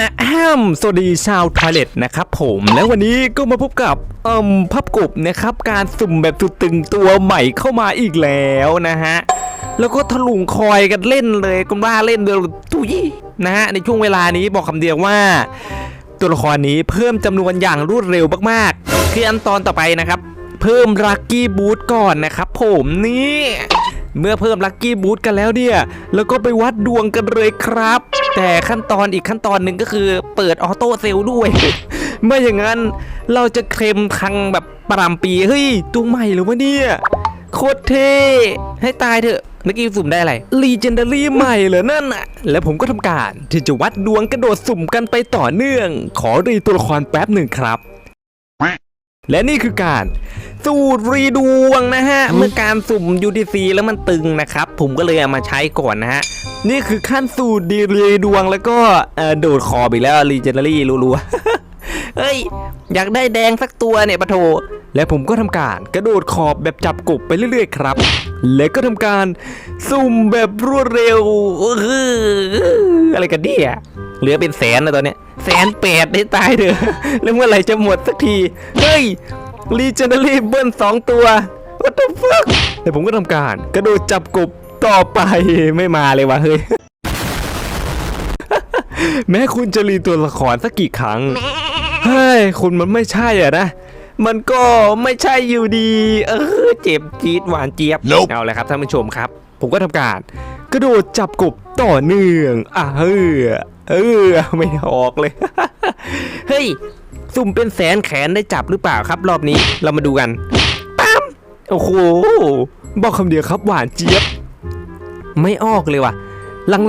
อ้มสวัสดีชาวทอยเลตนะครับผมแล้ววันนี้ก็มาพบกับเอ่มพับกบนะครับ การสุ่มแบบสุดตึงตัวใหม่เข้ามาอีกแล้วนะฮะ แล้วก็ถลุงคอยกันเล่นเลยก็ว่าเล่นเดือตุยนะฮะ ในช่วงเวลานี้บอกคำเดียวว่า ตัวละครนี้เพิ่มจำนวนอย่างรวดเร็วมากๆ คืออันตอนต่อไปนะครับ เพิ่มลัคกี้บูทก่อนนะครับผมนี่ เมื่อเพิ่มลัคกี้บูทกันแล้วเนี่ย แล้วก็ไปวัดดวงกันเลยครับ แต่ขั้นตอนอีกขั้นตอนหนึ่งก็คือเปิดออโต้เซลล์ด้วยไม่อย่างนั้นเราจะเคลมทางแบบปรามปีเฮ้ยตัวใหม่หรือวะเนี่ยโคตรเท่ให้ตายเถอะเมื่อกี้สุ่มได้อะไร Legendary ใหม่เหรอนั่นน่ะแล้วผมก็ทำการที่จะวัดดวงกระโดดสุ่มกันไปต่อเนื่อง ขอรีตัวละครแป๊บหนึ่งครับ และนี่คือการสูตรรีดวงนะฮะ เมื่อการสุ่ม UTC แล้วมันตึงนะครับ ผมก็เลยเอามาใช้ก่อนนะฮะ นี่คือขั้นสูตรดีรีดวงแล้วก็เอ่อโดดคอบอีกแล้วรีเจนเนอรี่รัวๆเฮ้ย อยากได้แดงสักตัวเนี่ยปะโถและผมก็ทำการกระโดดขอบแบบจับกบไปเรื่อยๆครับ และก็ทำการสุ่มแบบรวดเร็วอื้อหืออะไรกันเนี่ย เหลือเป็นแสนแล้วตอนเนี้ยแสนแปดได้ตายเถอะแล้วเมื่อไหร่จะหมดสักที เฮ้ยรีเจนเนอรี่เบิ้ลสองตัว what the fuck แต่ผมก็ทำการ กระโดดจับกบต่อไปไม่มาเลยวะเฮ้ย แม้คุณจะรีตัวละครสักกี่ครั้ง เฮ้ย คุณมันไม่ใช่อะนะมันก็ไม่ใช่อยู่ดี เออเจ็บจี๊ดหวานเจี๊ยบ Nope เอาเลยครับท่านผู้ชมครับ ผมก็ทำการ กระโดดจับกบต่อเนื่องอะเออ เออไม่ออกเลย เฮ้ย สุ่มเป็นแสนแขนได้จับหรือเปล่าครับ รอบนี้เรามาดูกันปั๊มโอ้โห บอกคำเดียวครับหวานเจี๊ยบ ไม่ออกเลยว่ะ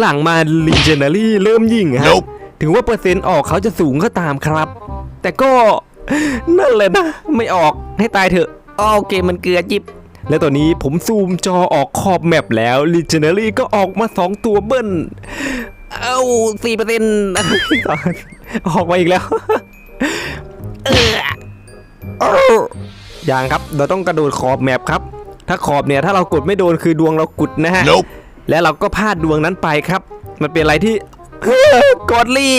หลังๆมา Legendary เริ่มยิ่งฮะ Nope ถึงว่าเปอร์เซ็นต์ออกเขาจะสูงก็ตามครับ แต่ก็นั่นแหละนะ ไม่ออกให้ตายเถอะอ้อโอเคมันเกลือจิบ และตอนนี้ผมซูมจอออกขอบแมปแล้ว Legendary ก็ออกมา 2 ตัวเบิ้ล เอ้าสี่เปอร์เซ็นต์ออกมาอีกแล้วเออเอ้าอย่างครับเราต้องกระโดดขอบแมปครับ ถ้าขอบเนี่ยถ้าเรากดไม่โดนคือดวงเรากุดนะฮะ Nope. และเราก็พลาดดวงนั้นไปครับ มันเป็นอะไรที่กอดลี่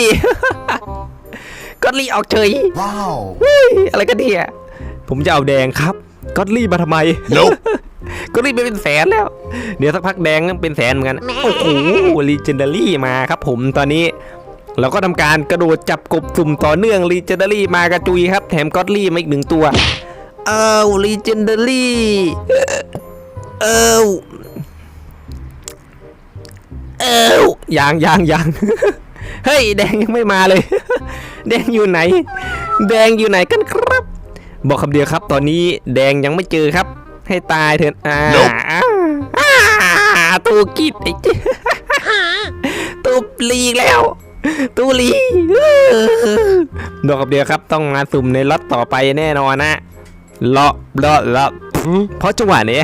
กอดลี่ออกเฉย Wow. เฮ้ยอะไรกันเนี่ยผมจะเอาแดงครับกอดลี่มาทำไม Nope. กอดลี่ไปเป็นแสนแล้ว เดี๋ยวสักพักแดงก็เป็นแสนเหมือนกัน โอ้โหลีเจนดารี่มาครับผมตอนนี้เราก็ทำการกระโดดจับกบสุ่มต่อเนื่องลีเจนดารี่มากระจุยครับ แถมกอดลี่มาอีกหนึ่งตัว เอ้าลีเจนดารี่เอ้าเออยางยางยางเฮ้ยแดงยังไม่มาเลย แดงอยู่ไหน แดงอยู่ไหนกันครับ บอกคำเดียวครับ ตอนนี้แดงยังไม่เจอครับ ให้ตายเถอะอ่า Nope อ่าตูกิดไอ้เจ๊ตูลีอีกแล้วตูลีบอกคำเดียวครับต้องมาสุ่มในล็อตต่อไปแน่นอนนะเลาะเลาะเลาะเพราะจังหวะนี้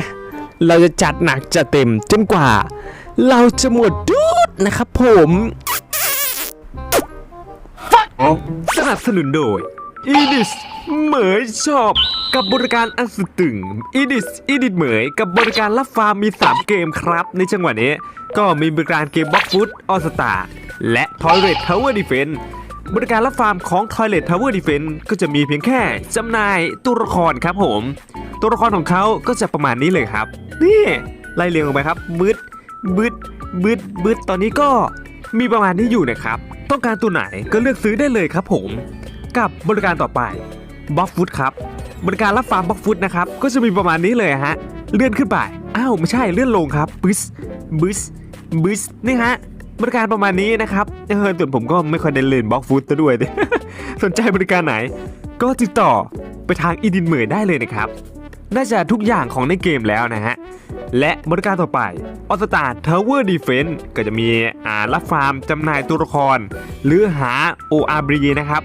เราจะจัดหนักจัดเต็มจนกว่า เราจะหมดดูดนะครับผมสนับสนุนโดย e d i s เหมยชอบ กับบริการอันสุดตึง e d i s e d i t เหมย กับบริการรับฟาร์มมี 3 เกมครับ ในจังหวะนี้ ก็มีบริการเกมบล็อกฟุตออสตาและ Toilet Tower Defense บริการรับฟาร์มของ Toilet Tower Defense ก็จะมีเพียงแค่จำหน่ายตัวละครครับผม ตัวละครของเขาก็จะประมาณนี้เลยครับ นี่ไล่เรียงลงไปครับบึดบึดบึดบึดตอนนี้ก็มีประมาณนี้อยู่นะครับ ต้องการตัวไหนก็เลือกซื้อได้เลยครับผม กับบริการต่อไป บล็อกฟุตครับบริการรับฟาร์มบล็อกฟุตนะครับ ก็จะมีประมาณนี้เลยฮะ เลื่อนขึ้นไป อ้าว ไม่ใช่เลื่อนลงครับบึสบึสบึสนี่ฮะบริการประมาณนี้นะครับเออส่วนผมก็ไม่ค่อยได้เล่นบล็อกฟุตซะด้วย สนใจบริการไหน ก็ติดต่อไปทางอีดินเหมยได้เลยนะครับ น่าจะทุกอย่างของในเกมแล้วนะฮะ และบริการต่อไปออสตาทาวเวอร์ดีเฟนต์ก็จะมีอ่ารับฟาร์มจำหน่ายตัวละคร หรือหา ORB นะครับ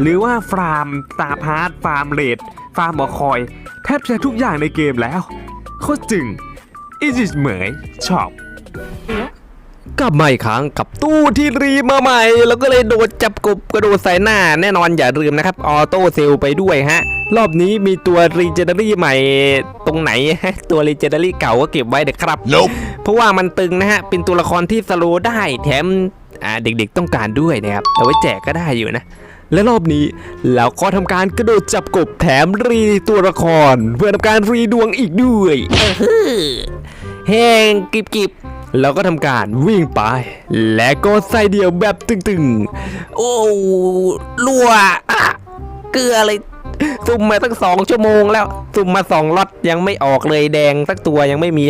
หรือว่าฟาร์มตาพาร์ตฟาร์มเลดฟาร์มหมอคอย แทบจะทุกอย่างในเกมแล้ว โคตรจึงอีจิสเหมยชอบกลับมาอีกครั้งกับตู้ที่รีมาใหม่ แล้วก็เลยโดดจับกบกระโดดใส่หน้า แน่นอนอย่าลืมนะครับ ออโต้เซลไปด้วยฮะ รอบนี้มีตัวรีเจน r รี่ใหม่ตรงไหนฮะ ตัวรีเจน r รี่เก่าก็เก็บไว้เด็กครับ Nope. เพราะว่ามันตึงนะฮะ เป็นตัวละครที่สโลว์ได้แถมอ่าเด็กๆต้องการด้วยนะครับเอาไว้แจกก็ได้อยู่นะ และรอบนี้เราก็ทำการกระโดดจับกบแถมรีตัวละคร เพื่อทำการรีดวงอีกด้วยเออแห้งกิบกิบเราก็ทำการวิ่งไป และก็ใส่เดี่ยวแบบตึงๆ โอ้ลัวอะเกลือเลยซุ่มมาตั้งสองชั่วโมงแล้วซุ่มมาสองล็อตยังไม่ออกเลยแดงสักตัวยังไม่มี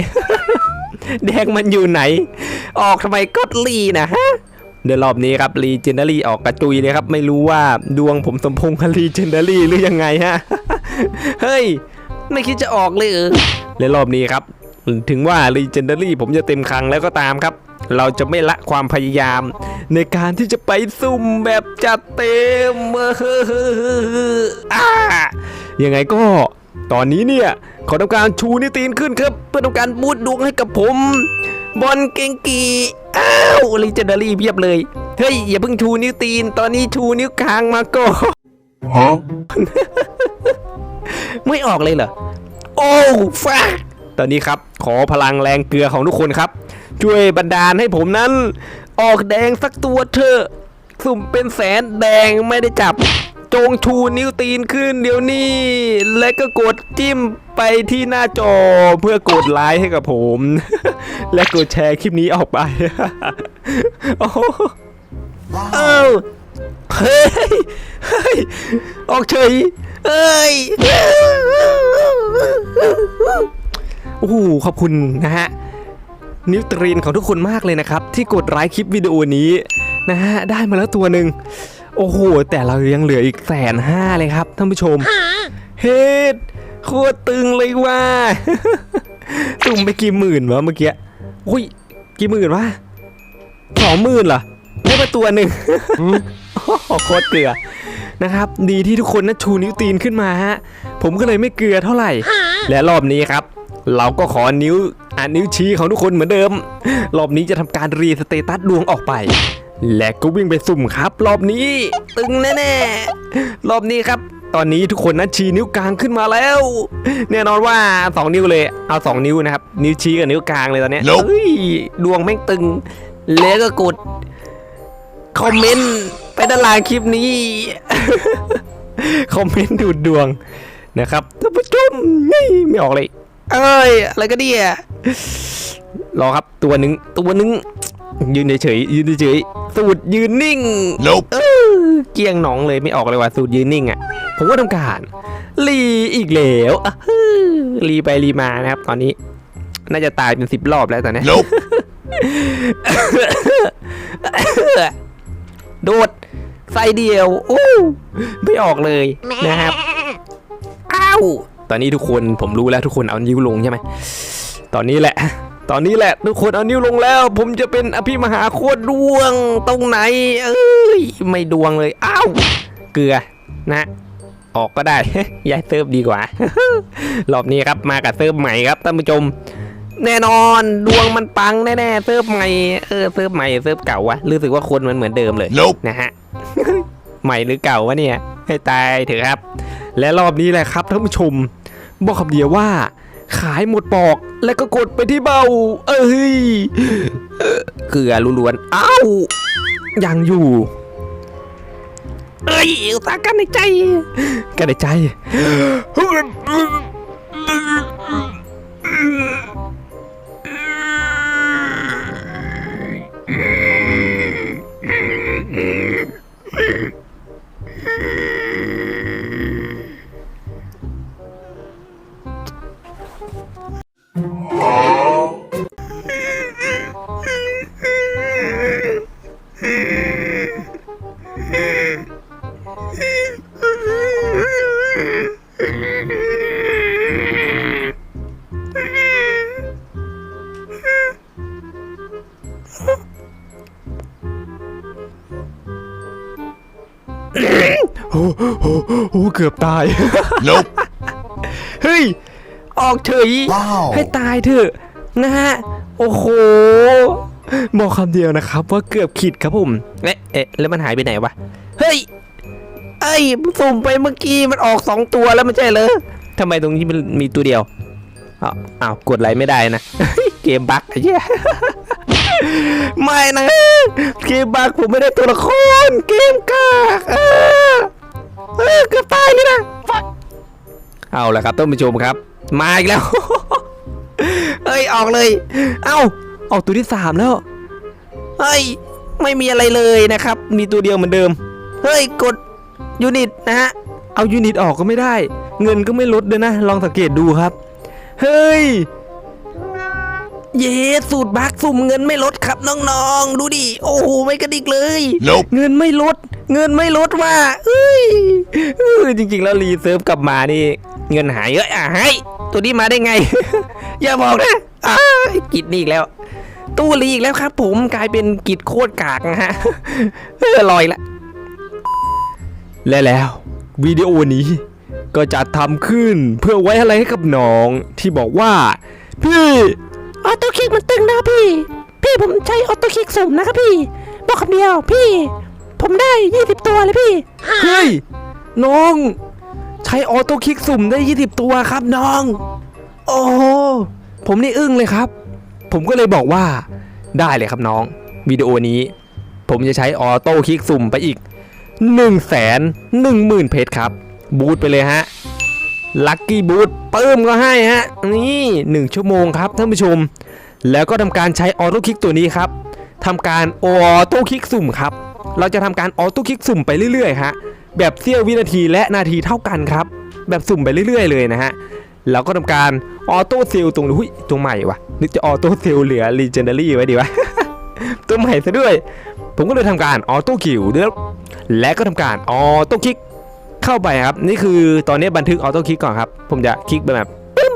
แดงมันอยู่ไหน ออกทำไมก็รีนะฮะ เดี๋ยวรอบนี้ครับรีเจนเดารี่ออกกระจุยเลยครับ ไม่รู้ว่าดวงผมสมพงษ์กับรีเจนเดารี่หรือยังไงฮะ เฮ้ย ไม่คิดจะออกเลยเออและรอบนี้ครับ ถึงว่ารีเจนเดารี่ผมจะเต็มครั้งแล้วก็ตามครับ เราจะไม่ละความพยายาม ในการที่จะไปซุ่มแบบจัดเต็มเอออ่ายังไงก็ตอนนี้เนี่ย ขอทำการชูนิ้วตีนขึ้นครับ เพื่อทำการบูดดวงให้กับผม บอลเกงกีอ้าวลีเจนดารี่เพียบเลย เฮ้ย อย่าเพิ่งชูนิ้วตีน ตอนนี้ชูนิ้วกลางมาก่อน Huh? ไม่ออกเลยเหรอ โอ้ฟักตอนนี้ครับ ขอพลังแรงเกลือของทุกคนครับ ช่วยบันดาลให้ผมนั้น ออกแดงสักตัวเถอะ สุ่มเป็นแสนแดงไม่ได้จับ จงชูนิ้วตีนขึ้นเดี๋ยวนี้ และก็กดจิ้มไปที่หน้าจอเพื่อกดไลค์ให้กับผม และกดแชร์คลิปนี้ออกไปโอ้เอ้าเฮ้ยเฮ้ยออกเฉยเอ้ยโอ้โหขอบคุณนะฮะนิ้วตรีนของทุกคนมากเลยนะครับ ที่กดไลค์คลิปวิดีโอนี้นะฮะได้มาแล้วตัวหนึ่ง โอ้โห แต่เรายังเหลืออีกแสนห้าเลยครับท่านผู้ชม เฮ็ดโคตรตึงเลยว่าตุ่มไปกี่หมื่นวะเมื่อกี้อุ้ยกี่หมื่นวะสองหมื่นเหรอได้มาตัวหนึ่งโอ้โหโคตรเกลือนะครับ ดีที่ทุกคนนะชูนิ้วตีนขึ้นมาฮะ ผมก็เลยไม่เกลือเท่าไหร่ และรอบนี้ครับ เราก็ขอนิ้วอ่านนิ้วชี้ของทุกคนเหมือนเดิม รอบนี้จะทำการรีสเตตัสดวงออกไป และก็วิ่งไปสุ่มครับ รอบนี้ ตึงแน่ๆ รอบนี้ครับ ตอนนี้ทุกคนนะชี้นิ้วกลางขึ้นมาแล้ว แน่นอนว่า 2 นิ้วเลย เอา 2 นิ้วนะครับ นิ้วชี้กับนิ้วกลางเลยตอนเนี้ย Nope เฮ้ยดวงแม่งตึง แล้วก็กด คอมเมนต์ไปด้านล่างคลิปนี้ คอมเมนต์ดูดดวงนะครับท่านผู้ชมนี่ไม่ออกเลย เอ้ย อะไรก็เนี่ยรอครับตัวหนึ่งตัวหนึ่ง ยืนเฉยๆยืนเฉยๆสูตรยืนนิ่ง Nope. เออเกลียงหนองเลยไม่ออกเลยว่ะสูตรยืนนิ่งอะ ผมก็ทำการรีอีกแล้วอะฮึรีไปรีมานะครับ ตอนนี้ น่าจะตายเป็นสิบรอบแล้วตอนเนี้ย Nope. โดดใส่เดียวโอ้ไม่ออกเลยนะครับอ้าวตอนนี้ทุกคนผมรู้แล้วทุกคนเอานิ้วลงใช่ไหมตอนนี้แหละ ตอนนี้แหละทุกคนเอานิ้วลงแล้ว ผมจะเป็นอภิมหาโคตรดวงตรงไหน เอ้ยไม่ดวงเลยอ้าวเกลือนะออกก็ได้ย้ายเซิร์ฟดีกว่า รอบนี้ครับมากับเซิร์ฟใหม่ครับท่านผู้ชม แน่นอนดวงมันปังแน่ๆเซิร์ฟใหม่เออเซิร์ฟใหม่เซิร์ฟเก่าวะรู้สึกว่าคนมันเหมือนเดิมเลย Nope. นะฮะใหม่หรือเก่าวะเนี่ย ให้ตายเถอะครับ และรอบนี้แหละครับท่านผู้ชม บอกคำเดียวว่า ขายหมดปอก แล้วก็กดไปที่เบา เอ้ยเกลือล้วนๆอ้าวยังอยู่ เอ้ยตากันในใจ กันในใจ โอ้โหโอ้โหเกือบตาย Nope. เฮ้ย ออกเฉย Wow. ให้ตายเถอะนะฮะ โอ้โห บอกคำเดียวนะครับว่าเกือบขิดครับผม เอ๊ะเอ๊ะแล้วมันหายไปไหนวะ เฮ้ยเอ้ยสุ่มไปเมื่อกี้มันออกสองตัวแล้วไม่ใช่เหรอทำไมตรงนี้มันมีตัวเดียวอ้าวอ้าวกดไลค์ไม่ได้นะ เกมบั๊กไอ้เหี้ยไม่นะ เกมบักผมไม่ได้ตัวละคร เกมกากเออเออเกือบตายเลยนะเอาละครับท่านผู้ชมครับ มาอีกแล้ว เฮ้ย ออกเลย เอ้า ออกตัวที่สามแล้ว เฮ้ย ไม่มีอะไรเลยนะครับ มีตัวเดียวเหมือนเดิม เฮ้ย กดยูนิตนะฮะ เอายูนิตออกก็ไม่ได้ เงินก็ไม่ลดด้วยนะ ลองสังเกตดูครับ เฮ้ย เย้สูตรบักสุ่มเงินไม่ลดครับน้องๆ ดูดิ โอ้โห ไม่กระดิกเลย Nope. เงินไม่ลด เงินไม่ลดว่าเอ้ยเออจริงๆ แล้วรีเซิร์ฟกลับมานี่ เงินหายเยอะอะให้ ตัวนี้มาได้ไง อย่าบอกนะอ้ายกิดนี่อีกแล้ว ตู้รีอีกแล้วครับ ผมกลายเป็นกิดโคตรกากนะฮะเออลอยละ และแล้ววิดีโอนี้ก็จะทำขึ้นเพื่อไว้อะไรให้กับน้องที่บอกว่า พี่ออโต้คลิกมันตึงนะพี่ พี่ผมใช้ออโต้คลิกสุ่มนะครับพี่ บอกคำเดียวพี่ ผมได้ 20 ตัวเลยพี่ เฮ้ย น้อง ใช้ออโต้คลิกสุ่มได้ 20 ตัวครับน้อง โอ้โหผมนี่อึ้งเลยครับ ผมก็เลยบอกว่าได้เลยครับน้องวิดีโอนี้ ผมจะใช้ออโต้คลิกสุ่มไปอีก 1 1 0 0 0 0 เพชรครับ บูทไปเลยฮะลัคกี้บูทเพิ่มก็ให้ฮะ นี่ 1 ชั่วโมงครับท่านผู้ชม แล้วก็ทำการใช้ออโต้คลิกตัวนี้ครับทำการออโต้คลิกสุ่มครับ เราจะทำการออโต้คลิกสุ่มไปเรื่อยๆฮะ แบบเสี้ยววินาทีและนาทีเท่ากันครับ แบบสุ่มไปเรื่อยๆ เลยนะฮะเราก็ทำการออโต้เซลตรงหุ้ยตัวใหม่วะนึกจะออโต้เซลเหลือรีเจนดารี่ไว้ดีวะตัวใหม่ซะด้วย ผมก็เลยทำการออโต้คิวเด้อและก็ทำการออโต้คลิกเข้าไปครับ นี่คือตอนนี้บันทึกออโต้คลิกก่อนครับ ผมจะคลิกไปแบบปึ้ม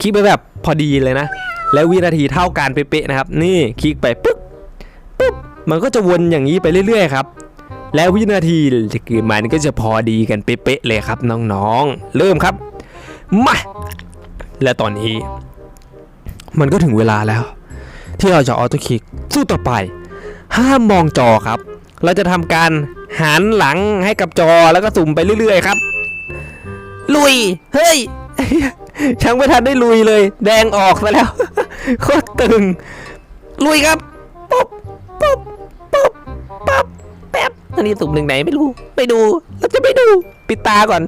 คลิกไปแบบพอดีเลยนะ และวินาทีเท่ากันเป๊ะๆนะครับ นี่คลิกไปปุ๊บปุ๊บมันก็จะวนอย่างนี้ไปเรื่อยๆครับ แล้ววินาทีคือมันก็จะพอดีกันเป๊ะๆเลยครับน้องๆ เริ่มครับ มา และตอนนี้ มันก็ถึงเวลาแล้ว ที่เราจะออโต้คลิกสู้ต่อไป ห้ามมองจอครับ เราจะทำการหันหลังให้กับจอแล้วก็สุ่มไปเรื่อยๆครับ ลุย เฮ้ยช่างไม่ทันได้ลุยเลย แดงออกซะแล้วโคตรตึง ลุยครับ ปุ๊บปุ๊บปุ๊บป๊บ อันนี้สุ่มหนึ่งไหนไม่รู้ไปดู เราจะไปดู ปิดตาก่อน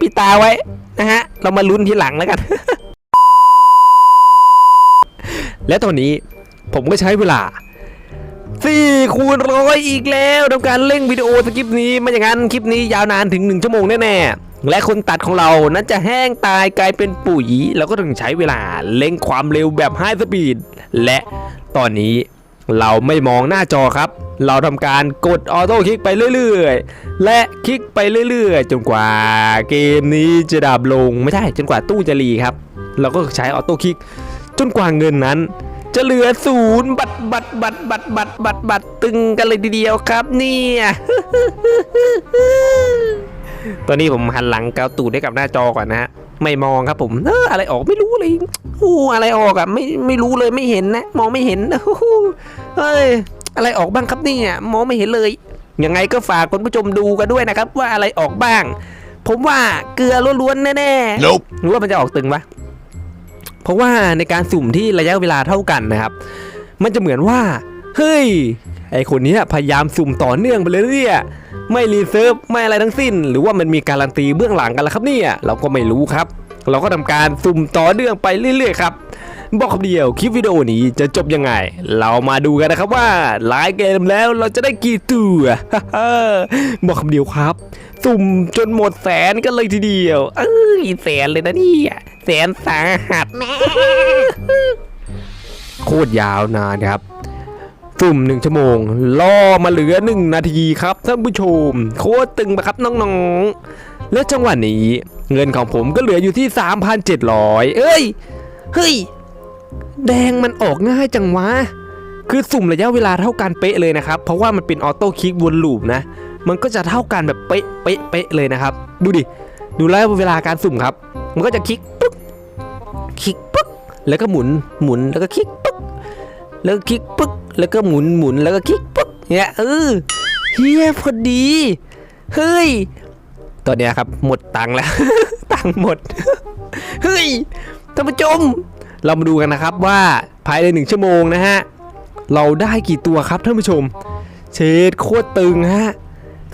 ปิดตาไว้นะฮะ เรามาลุ้นทีหลังแล้วกัน และตอนนี้ผมก็ใช้เวลา4คูณร้อยอีกแล้วทำการเร่งวิดีโอสคริปนี้ไม่อย่างนั้นคลิปนี้ยาวนานถึง 1 ชั่วโมงแน่ๆและคนตัดของเรานั้นจะแห้งตายกลายเป็นปุ๋ยเราก็ต้องใช้เวลาเร่งความเร็วแบบไฮสปีดและตอนนี้ เราไม่มองหน้าจอครับ เราทำการกดออโต้คลิกไปเรื่อยๆ และคลิกไปเรื่อยๆ จนกว่าเกมนี้จะดับลงไม่ใช่จนกว่าตู้จะรีครับ เราก็ใช้ออโต้คลิกจนกว่าเงินนั้น จะเหลือศูนย์บัตรบัตรบัตรบัตรบัตรบัตรบัตรตึงกันเลยทีเดียวครับเนี่ยตอนนี้ผมหันหลังเกาตูดให้กับหน้าจอก่อนนะฮะไม่มองครับผมเอออะไรออกไม่รู้เลย อู้อะไรออกอะไม่ไม่รู้เลยไม่เห็นนะ มองไม่เห็นอู้หูเฮ้ยอะไรออกบ้างครับเนี่ยมองไม่เห็นเลยยังไงก็ฝากคุณผู้ชมดูกันด้วยนะครับ ว่าอะไรออกบ้าง ผมว่าเกลือล้วนๆแน่ๆ Nope. หรือว่ามันจะออกตึงปะเพราะว่าในการสุ่มที่ระยะเวลาเท่ากันนะครับ มันจะเหมือนว่าเฮ้ยไอคนเนี้ยพยายามสุ่มต่อเนื่องไปเลยนะเนี่ยไม่รีเซิร์ฟไม่อะไรทั้งสิ้น หรือว่ามันมีการันตีเบื้องหลังกันแล้วครับเนี่ยเราก็ไม่รู้ครับ เราก็ทำการสุ่มต่อเนื่องไปเรื่อยๆครับบอกคำเดียวคลิปวิดีโอนี้จะจบยังไง เรามาดูกันนะครับว่าหลายเกมแล้วเราจะได้กี่ตัวบอกคำเดียวครับ สุ่มจนหมดแสนกันเลยทีเดียว เอ้ยแสนเลยนะเนี่ยแสนสาหัสโคตรยาวนานครับ สุ่มหนึ่งชั่วโมงล่อมาเหลือหนึ่งนาทีครับท่านผู้ชม โคตรตึงปะครับน้องๆ และจังหวะนี้ เงินของผมก็เหลืออยู่ที่ 3,700 เอ้ย เฮ้ย แดงมันออกง่ายจังวะ คือสุ่มระยะเวลาเท่ากันเป๊ะเลยนะครับ เพราะว่ามันเป็นออโต้คลิกวนลูปนะ มันก็จะเท่ากันแบบเป๊ะเป๊ะเป๊ะเลยนะครับ ดูดิ ดูแล้วเวลาการสุ่มครับ มันก็จะคลิกปึ๊กคลิกปึ๊กแล้วก็หมุน หมุน แล้วก็คลิก แล้วคลิกปึ๊กแล้วก็หมุนหมุนแล้วก็คลิกปึ๊กเนี่ยเออเฮียพอดีเฮ้ยตอนนี้ครับหมดตังค์แล้ว ตังค์หมดเฮ้ยท่านผู้ชมเรามาดูกันนะครับว่าภายในหนึ่งชั่วโมงนะฮะเราได้กี่ตัวครับท่านผู้ชม เชดโคตรตึงฮะ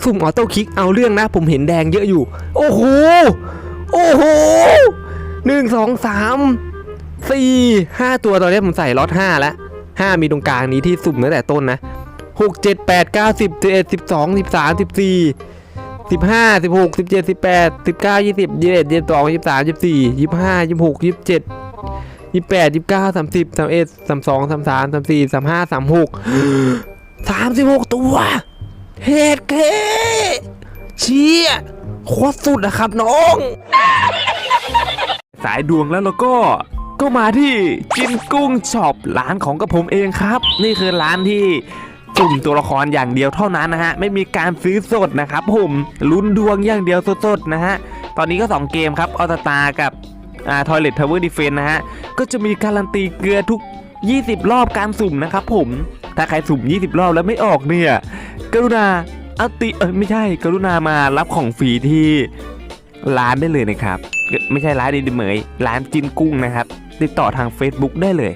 สุ่มออโต้คลิกเอาเรื่องนะ ผมเห็นแดงเยอะอยู่ โอ้โหโอ้โหหนึ่งสองสามสี่ห้าตัวตอนนี้ผมใส่ล็อตห้าแล้ว ห้ามีตรงกลางนี้ที่สุ่มตั้งแต่ต้นนะหกเจ็ดแปดเก้าสิบสิบเอ็ดสิบสองสิบสามสิบสี่สิบห้าสิบหกสิบเจ็ดสิบแปดสิบเก้ายี่สิบยี่สิบเอ็ดยี่สิบสองยี่สิบสามยี่สิบสี่ยี่สิบห้ายี่สิบหกยี่สิบเจ็ดยี่สิบแปดยี่สิบเก้าสามสิบสามเอ็ดสามสองสามสามสามสี่สามห้าสามหกสามสิบหกตัวเฮ็ดเคเชี่ยโคตรสุดนะครับน้อง สายดวงแล้วเราก็ ก็มาที่จินกุ้งช็อปร้านของกระผมเองครับ นี่คือร้านที่สุ่มตัวละครอย่างเดียวเท่านั้นนะฮะ ไม่มีการซื้อสดนะครับผมลุ้นดวงอย่างเดียวสดๆนะฮะ ตอนนี้ก็ 2 เกมครับออตตากับอ่าทอยเลททาวเวอร์ดีเฟนนะฮะ ก็จะมีการันตีเกลือทุก 20 รอบการสุ่มนะครับผม ถ้าใครสุ่ม 20 รอบแล้วไม่ออกเนี่ย กรุณาอาติเออไม่ใช่ กรุณามารับของฟรีที่ร้านได้เลยนะครับ ไม่ใช่ร้านดีดีเหมยร้านจินกุ้งนะครับ ติดต่อทาง Facebook ได้เลย